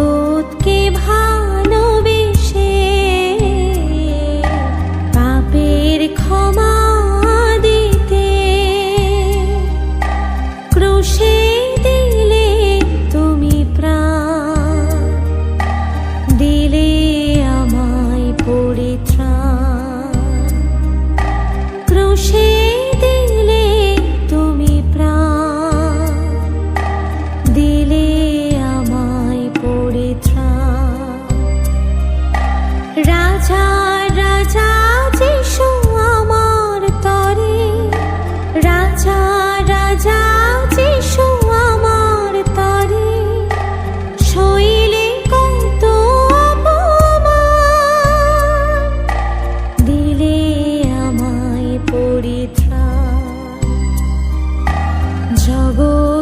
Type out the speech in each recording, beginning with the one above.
জগৎকে ভালো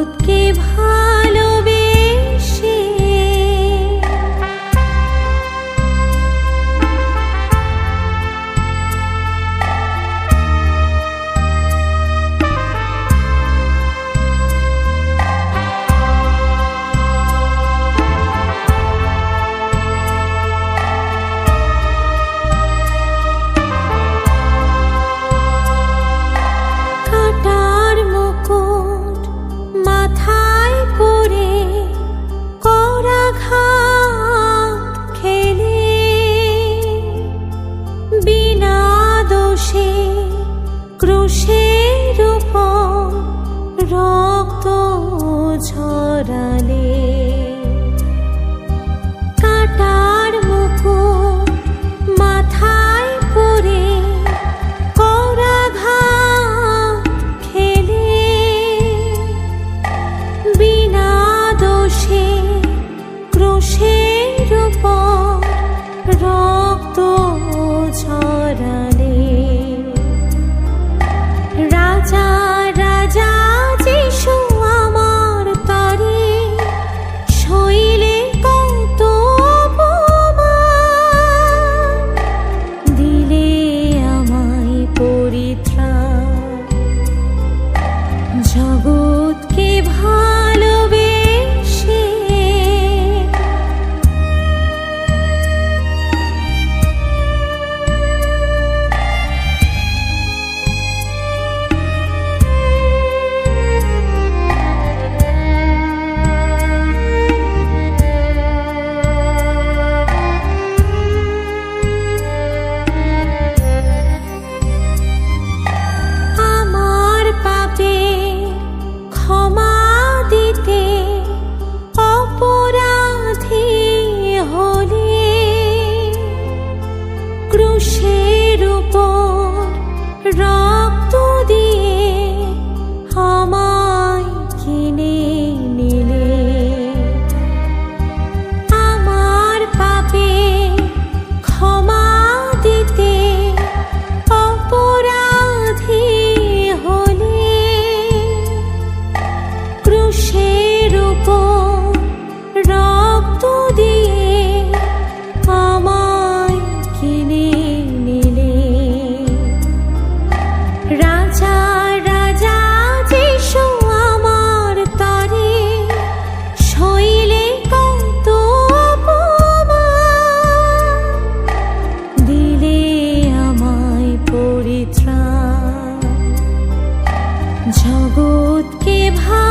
सबके भाई ক্রুশের রক্ত ঝরালে ক্রুশের উপর রক্ত দিয়ে আমায় কিনে নিলে। আমার পাপে ক্ষমা দিতে অপরাধী হলে ক্রুশে भूत के भाग